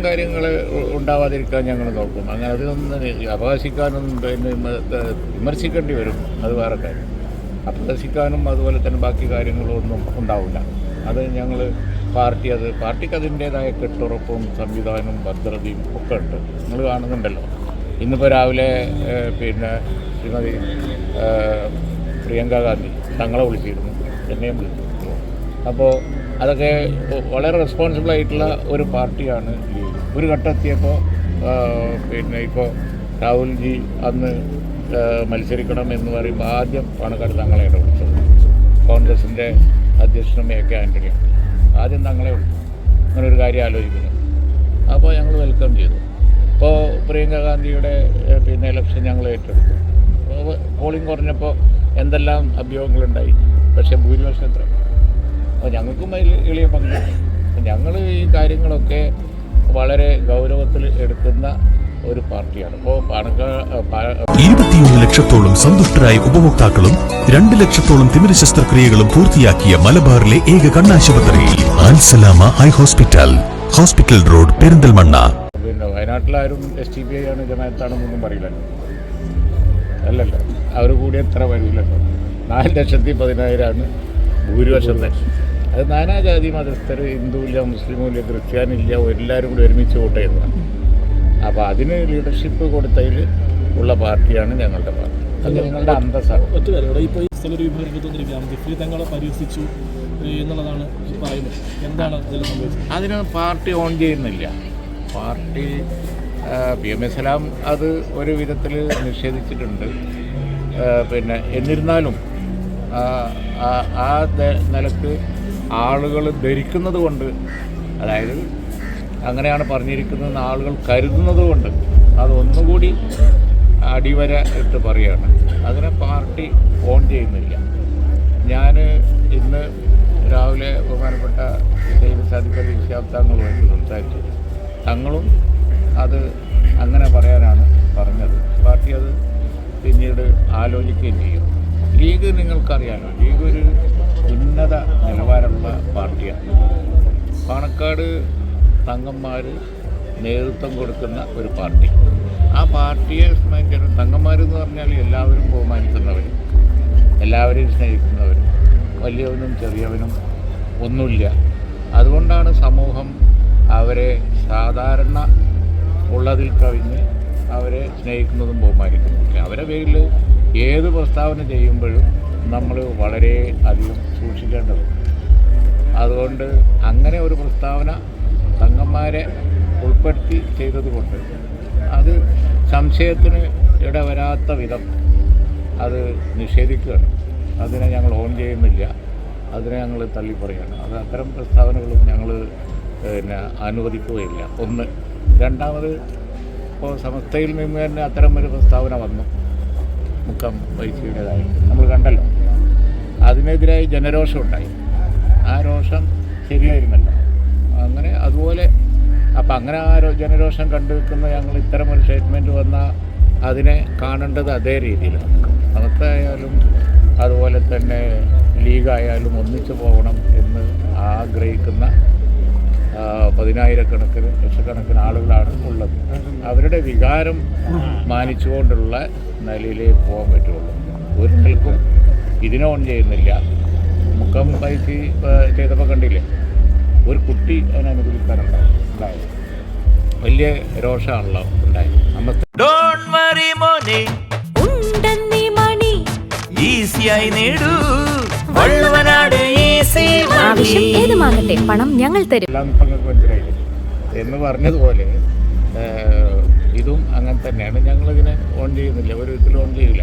കാര്യങ്ങൾ ഉണ്ടാവാതിരിക്കാൻ ഞങ്ങൾ നോക്കും. അങ്ങനെ അതിനൊന്നും അപകാശിക്കാനും പിന്നെ വിമർശിക്കേണ്ടി വരും. അത് വേറെ കാര്യം. അപഹസിക്കാനും അതുപോലെ തന്നെ ബാക്കി കാര്യങ്ങളൊന്നും ഉണ്ടാവില്ല. അത് ഞങ്ങൾ പാർട്ടി അത് പാർട്ടിക്ക് അതിന്റേതായ കെട്ടുറപ്പും സംവിധാനവും ഭദ്രതയും ഒക്കെ ഉണ്ട്. നിങ്ങൾ കാണുന്നുണ്ടല്ലോ. ഇന്നിപ്പോൾ രാവിലെ പിന്നെ ശ്രീമതി പ്രിയങ്ക ഗാന്ധി തങ്ങളെ വിളിച്ചിരുന്നു. എന്നെയും വിളിച്ചിരുന്നു. അപ്പോൾ അതൊക്കെ വളരെ റെസ്പോൺസിബിൾ ആയിട്ടുള്ള ഒരു പാർട്ടിയാണ് ലീഗ് ഒരു ഘട്ടം എത്തിയപ്പോൾ പിന്നെ ഇപ്പോൾ രാഹുൽജി അന്ന് മത്സരിക്കണം എന്ന് പറയുമ്പോൾ ആദ്യം പാണക്കാട് തങ്ങളെ വിളിച്ചത് കോൺഗ്രസിന്റെ അധ്യക്ഷനും എ കെ ആന്റണിയാണ് ആദ്യം തങ്ങളെ വിളിച്ചു. അങ്ങനെ ഒരു കാര്യം ആലോചിക്കുന്നു. അപ്പോൾ ഞങ്ങൾ വെൽക്കം ചെയ്തു. ഇപ്പോൾ പ്രിയങ്ക ഗാന്ധിയുടെ പിന്നെ ഇലക്ഷൻ ഞങ്ങൾ ഏറ്റെടുത്തു. പോളിംഗ് കുറഞ്ഞപ്പോൾ എന്തെല്ലാം അഭ്യൂഹങ്ങളുണ്ടായി? പക്ഷേ ഭൂരിപക്ഷം എത്ര? അപ്പോൾ ഞങ്ങൾക്കും അതിൽ എളിയ പങ്കുണ്ട് ഞങ്ങൾ ഈ കാര്യങ്ങളൊക്കെ വളരെ ഗൗരവത്തിൽ എടുക്കുന്ന ഒരു പാർട്ടിയാണ്. ഇപ്പോൾ ഇരുപത്തിയൊന്ന് ലക്ഷത്തോളം സന്തുഷ്ടരായ ഉപഭോക്താക്കളും രണ്ട് ലക്ഷത്തോളം തിമിര ശസ്ത്രക്രിയകളും പൂർത്തിയാക്കിയ മലബാറിലെ ഏക കണ്ണാശുപത്രി Al Salama eye hospital hospital road Perinthalmanna. പിന്നെ വയനാട്ടിലാരും എസ് ടി പി ഐ ആണ് ജനത്താണെന്നൊന്നും പറയില്ലല്ലോ അല്ലല്ലോ അവർ കൂടി എത്ര വരില്ലല്ലോ നാല് ലക്ഷത്തി പതിനായിരമാണ് ഭൂരിപക്ഷം. തന്നെ അത് നാനാജാതി മതസ്ഥർ ഹിന്ദുവില്ല മുസ്ലിമില്ല ക്രിസ്ത്യാനില്ല എല്ലാവരും കൂടി ഒരുമിച്ച് വോട്ട് ചെയ്യുന്നതാണ് അപ്പോൾ അതിന് ലീഡർഷിപ്പ് കൊടുത്തതിൽ ഉള്ള പാർട്ടിയാണ് ഞങ്ങളുടെ പാർട്ടി. അത് ഞങ്ങളുടെ അന്തസ്സാണ് ഒറ്റ കാര്യം. ഇവിടെ ഇപ്പോൾ ഈ സ്ഥലൊരു വിഭാഗം തോന്നിയിരിക്കുകയാണ് ജിഫ്രി തങ്ങളെ പരിഹസിച്ചു എന്നുള്ളതാണ് പറയുന്നത്. എന്താണ് അതിൽ സംഭവിച്ചത്? അതിന് പാർട്ടി ഓൺ ചെയ്യുന്നില്ല. Party P M S Salam അത് ഒരു വിധത്തിൽ നിഷേധിച്ചിട്ടുണ്ട്. പിന്നെ എന്നിരുന്നാലും ആ നിലയ്ക്ക് ആളുകൾ ധരിക്കുന്നത് കൊണ്ട് അതായത് അങ്ങനെയാണ് പറഞ്ഞിരിക്കുന്നതെന്ന് ആളുകൾ കരുതുന്നത് കൊണ്ട് അതൊന്നുകൂടി അടിവര ഇട്ട് പറയുകയാണ്. അതിനെ പാർട്ടി ഓൺ ചെയ്യുന്നില്ല. ഞാൻ ഇന്ന് രാവിലെ ബഹുമാനപ്പെട്ട ഇഷാബ് തങ്ങളുമായിട്ട് സംസാരിച്ചു. തങ്ങളും അത് അങ്ങനെ പറയാനാണ് പറഞ്ഞത്. പാർട്ടി അത് പിന്നീട് ആലോചിക്കുകയും ചെയ്യും. ലീഗ് നിങ്ങൾക്കറിയാലോ ലീഗ് ഒരു ഉന്നത നിലവാരമുള്ള പാർട്ടിയാണ്. പാണക്കാട് തങ്ങന്മാർ നേതൃത്വം കൊടുക്കുന്ന ഒരു പാർട്ടി. ആ പാർട്ടിയെ സംബന്ധിച്ചിടത്തോളം തങ്ങന്മാരെന്ന് പറഞ്ഞാൽ എല്ലാവരും ബഹുമാനിക്കുന്നവർ എല്ലാവരെയും സ്നേഹിക്കുന്നവരും വലിയവനും ചെറിയവനും ഒന്നുമില്ല. അതുകൊണ്ടാണ് സമൂഹം അവരെ സാധാരണ ഉള്ളതിൽ കവിഞ്ഞ് അവരെ സ്നേഹിക്കുന്നതും ബഹുമാനിക്കുന്നതും അവരെ പേരിൽ ഏത് പ്രസ്താവന ചെയ്യുമ്പോഴും നമ്മൾ വളരെ അധികം സൂക്ഷിക്കേണ്ടതുണ്ട്. അതുകൊണ്ട് അങ്ങനെ ഒരു പ്രസ്താവന തങ്ങന്മാരെ ഉൾപ്പെടുത്തി ചെയ്തതുകൊണ്ട് അത് സംശയത്തിന് ഇടവരാത്ത വിധം അത് നിഷേധിക്കുകയാണ്. അതിനെ ഞങ്ങൾ ഓൺ ചെയ്യുന്നില്ല. അതിനെ ഞങ്ങൾ തള്ളിപ്പറയാണ് അത് അത്തരം പ്രസ്താവനകളും ഞങ്ങൾ പിന്നെ അനുവദിക്കുകയില്ല. ഒന്ന്. രണ്ടാമത് ഇപ്പോൾ സമസ്തയിൽ നിന്ന് തന്നെ അത്തരം ഒരു പ്രസ്താവന വന്നു. മുക്കം വൈസിയുടേതായി നമ്മൾ കണ്ടല്ലോ. അതിനെതിരായി ജനരോഷം ഉണ്ടായി. ആ രോഷം ശരിയായിരുന്നല്ലോ. അങ്ങനെ അതുപോലെ അപ്പം അങ്ങനെ ആ ജനരോഷം കണ്ടു നിൽക്കുന്ന ഞങ്ങൾ ഇത്തരം ഒരു സ്റ്റേറ്റ്മെന്റ് വന്നാൽ അതിനെ കാണേണ്ടത് അതേ രീതിയിലാണ്. സമസ്തയായാലും അതുപോലെ തന്നെ ലീഗായാലും ഒന്നിച്ചു പോകണം എന്ന് ആഗ്രഹിക്കുന്ന പതിനായിരക്കണക്കിന് ലക്ഷക്കണക്കിന് ആളുകളാണ് ഉള്ളത്. അവരുടെ വികാരം മാനിച്ചുകൊണ്ടുള്ള നിലയിലേ പോകാൻ പറ്റുള്ളൂ. ഒരു ഇതിനെ ഓൺ ചെയ്യുന്നില്ല. മുക്കം പൈസ ചെയ്തപ്പോൾ കണ്ടില്ലേ? ഒരു കുട്ടി അതിനെ അനുകൂലിക്കാനുണ്ടാവും ഉണ്ടായത്. വലിയ രോഷമാണല്ലോ ഉണ്ടായത്. നമസ്തേ ഡോണ്ട് വറി മോനെ. ഉണ്ടെന്നീ മണി. ഈസിയായി നേടൂ. വള്ളുവനാട് ഈസി ആവശ്യം ഏതുമാകട്ടെ പണം ഞങ്ങൾ തരും. എല്ലാം ഇപ്പം നിങ്ങൾക്ക് മനസ്സിലായില്ലേ? എന്ന് പറഞ്ഞതുപോലെ ഇതും അങ്ങനെ തന്നെയാണ്. ഞങ്ങളിതിനെ ഓൺ ചെയ്യുന്നില്ല. ഒരു വിധത്തിൽ ഓൺ ചെയ്യില്ല.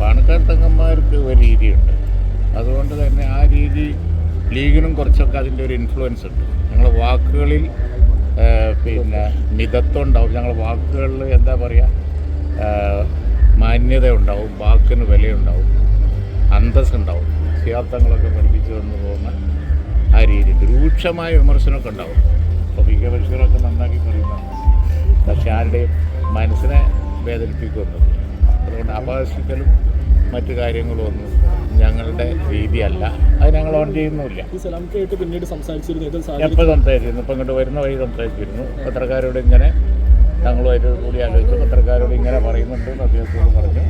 പാണക്കാട് തങ്ങന്മാർക്ക് ഒരു രീതിയുണ്ട്. അതുകൊണ്ട് തന്നെ ആ രീതി ലീഗിനും കുറച്ചൊക്കെ അതിന്റെ ഒരു ഇൻഫ്ലുവൻസ് ഉണ്ട്. ഞങ്ങൾ വാക്കുകളിൽ പിന്നെ മിതത്വം ഉണ്ടാവും. ഞങ്ങൾ വാക്കുകളിൽ എന്താ പറയുക മാന്യത ഉണ്ടാവും വാക്കിന് വിലയുണ്ടാവും അന്തസ് ഉണ്ടാവും. സിയാർത്ഥങ്ങളൊക്കെ പഠിപ്പിച്ചു വന്നു പോകുന്ന ആ രീതി. രൂക്ഷമായ വിമർശനമൊക്കെ ഉണ്ടാവും. അപ്പോൾ പി കെ ബഷീറൊക്കെ നന്നാക്കി പറയുന്നതാണ്. പക്ഷെ ആരുടെയും മനസ്സിനെ വേദനിപ്പിക്കുന്നത് അതുകൊണ്ട് അപകർഷിക്കലും മറ്റു കാര്യങ്ങളും ഒന്നും ഞങ്ങളുടെ രീതിയല്ല. അത് ഞങ്ങൾ ഓൺ ചെയ്യുന്നുമില്ല. പിന്നീട് സംസാരിച്ചിരുന്നു. എപ്പോൾ സംസാരിച്ചിരുന്നു. ഇപ്പം ഇങ്ങോട്ട് വരുന്ന വഴി സംസാരിച്ചിരുന്നു. പത്രക്കാരോട് ഇങ്ങനെ ഞങ്ങളുമായിട്ട് കൂടി ആലോചിച്ചു. പത്രക്കാരോട് ഇങ്ങനെ പറയുന്നുണ്ട് എന്ന് അദ്ദേഹത്തോട് പറഞ്ഞു.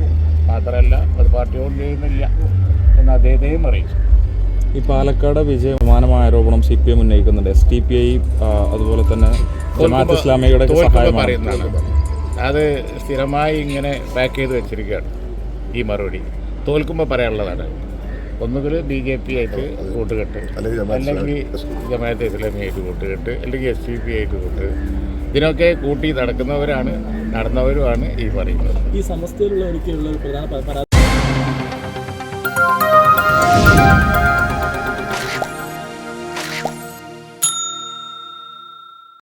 മാത്രമല്ല അത് പാർട്ടി ഓൺ ചെയ്യുന്നില്ല എന്ന് അദ്ദേഹത്തെയും അറിയിച്ചു. ഈ പാലക്കാട് വിജയം സമാനമായ ആരോപണം സി പി എം ഉന്നയിക്കുന്നുണ്ട്. എസ് ടി പി ഐ അതുപോലെ തന്നെ ജമാഅത്ത് ഇസ്ലാമിയുടെ പറയുന്നതാണ്. അത് സ്ഥിരമായി ഇങ്ങനെ പാക്ക് ചെയ്ത് വെച്ചിരിക്കുകയാണ്. ഈ മറുപടി. തോൽക്കുമ്പോൾ പറയാനുള്ളതാണ്. ഒന്നുകിൽ ബി ജെ പി ആയിട്ട് കൂട്ടുകെട്ട് അല്ലെങ്കിൽ ജമാഅത്തെ ഇസ്ലാമി ആയിട്ട് കൂട്ടുകെട്ട്. അല്ലെങ്കിൽ എസ് ഡി പി ആയിട്ട് കൂട്ട്. ഇതിനൊക്കെ കൂട്ടി നടക്കുന്നവരാണ് നടന്നവരുമാണ് ഈ പറയുന്നത്. ഈ സമസ്തയിലുള്ളവർക്കുള്ള ഒരു പ്രധാന പരാതി